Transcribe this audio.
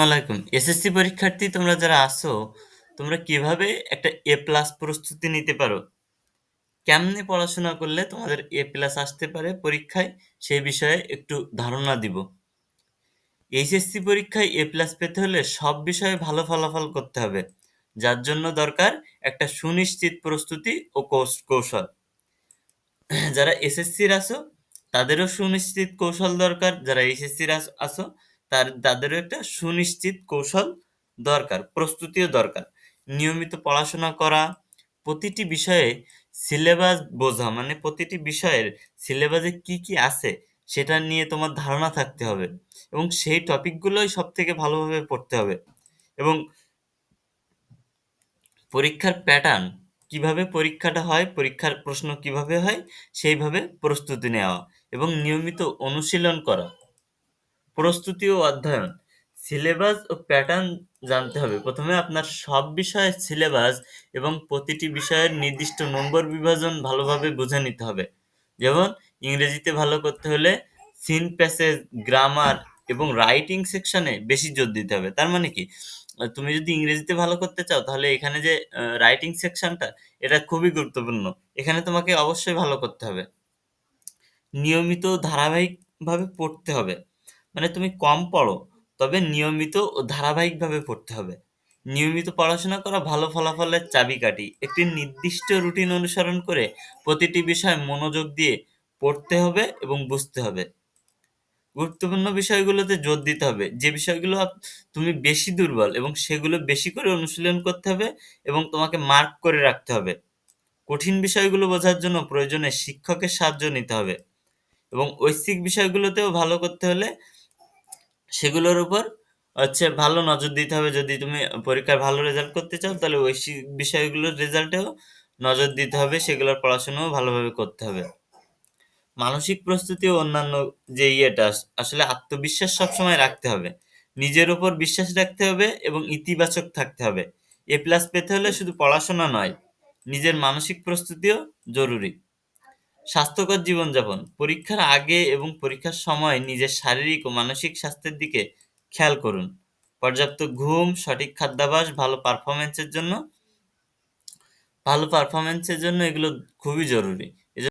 আলাইকুম। এসএসসি পরীক্ষার্থী তোমরা যারা আছো, তোমরা কীভাবে একটা এ প্লাস প্রস্তুতি নিতে পারো? কেমনে পড়াশোনা করলে তোমাদের এ প্লাস আসতে পারে পরীক্ষায়, সেই বিষয়ে একটু ধারণা দিব। এইচএসসি পরীক্ষায় এ প্লাস পেতে হলে সব বিষয়ে ভালো ফলাফল করতে হবে। যার জন্য দরকার একটা সুনিশ্চিত প্রস্তুতি ও কৌশল। যারা এসএসসির আছো, তাদেরও সুনিশ্চিত কৌশল দরকার। যারা এইচএসসির আছো, তার তাদেরও একটা সুনিশ্চিত কৌশল দরকার, প্রস্তুতিও দরকার। নিয়মিত পড়াশোনা করা, প্রতিটি বিষয়ে সিলেবাস বোঝা মানে প্রতিটি বিষয়ের সিলেবাসে কি, কি আছে সেটা নিয়ে তোমার ধারণা থাকতে হবে এবং সেই টপিকগুলোই সব থেকে ভালোভাবে পড়তে হবে এবং পরীক্ষার প্যাটার্ন কীভাবে পরীক্ষাটা হয়, পরীক্ষার প্রশ্ন কীভাবে হয় সেইভাবে প্রস্তুতি নেওয়া এবং নিয়মিত অনুশীলন করা। প্রস্তুতি ও অধ্যয়ন সিলেবাস ও প্যাটার্ন জানতে হবে। প্রথমে আপনার সব বিষয়ের সিলেবাস এবং প্রতিটি বিষয়ের নির্দিষ্ট নম্বর বিভাজন ভালোভাবে বুঝে নিতে হবে। যেমন ইংরেজিতে ভালো করতে হলে সিন প্যাসেজ, গ্রামার এবং রাইটিং সেকশনে বেশি জোর দিতে হবে। তার মানে কি? তুমি যদি ইংরেজিতে ভালো করতে চাও তাহলে এখানে যে রাইটিং সেকশনটা এটা খুবই গুরুত্বপূর্ণ। এখানে তোমাকে অবশ্যই ভালো করতে হবে। নিয়মিত ধারাবাহিকভাবে পড়তে হবে। মানে তুমি কম পড়ো, তবে নিয়মিত ও ধারাবাহিকভাবে পড়তে হবে। নিয়মিত পড়াশোনা করা ভালো ফলাফলের চাবিকাঠি। একটি নির্দিষ্ট রুটিন অনুসরণ করে প্রতিটি বিষয় মনোযোগ দিয়ে পড়তে হবে এবং বুঝতে হবে। গুরুত্বপূর্ণ বিষয়গুলোতে জোর দিতে হবে। যে বিষয়গুলো তুমি বেশি দুর্বল এবং সেগুলো বেশি করে অনুশীলন করতে হবে এবং তোমাকে মার্ক করে রাখতে হবে। কঠিন বিষয়গুলো বোঝার জন্য প্রয়োজনে শিক্ষকের সাহায্য নিতে হবে এবং ঐচ্ছিক বিষয়গুলোতেও ভালো করতে হলে সেগুলোর উপর হচ্ছে ভালো নজর দিতে হবে। যদি তুমি পরীক্ষায় ভালো রেজাল্ট করতে চাও তাহলে ঐচ্ছিক বিষয়গুলোর রেজাল্টেও নজর দিতে হবে। সেগুলোর পড়াশোনাও ভালোভাবে করতে হবে। মানসিক প্রস্তুতি ও অন্যান্য যে ইয়েটা আসলে আত্মবিশ্বাস সবসময় রাখতে হবে। নিজের উপর বিশ্বাস রাখতে হবে এবং ইতিবাচক থাকতে হবে। এ প্লাস পেতে হলে শুধু পড়াশোনা নয়, নিজের মানসিক প্রস্তুতিও জরুরি। স্বাস্থ্যকর জীবনযাপন পরীক্ষার আগে এবং পরীক্ষার সময় নিজের শারীরিক ও মানসিক স্বাস্থ্যের দিকে খেয়াল করুন। পর্যাপ্ত ঘুম, সঠিক খাদ্যাভাস ভালো পারফরমেন্সের জন্য ভালো পারফরমেন্সের জন্য এগুলো খুবই জরুরি।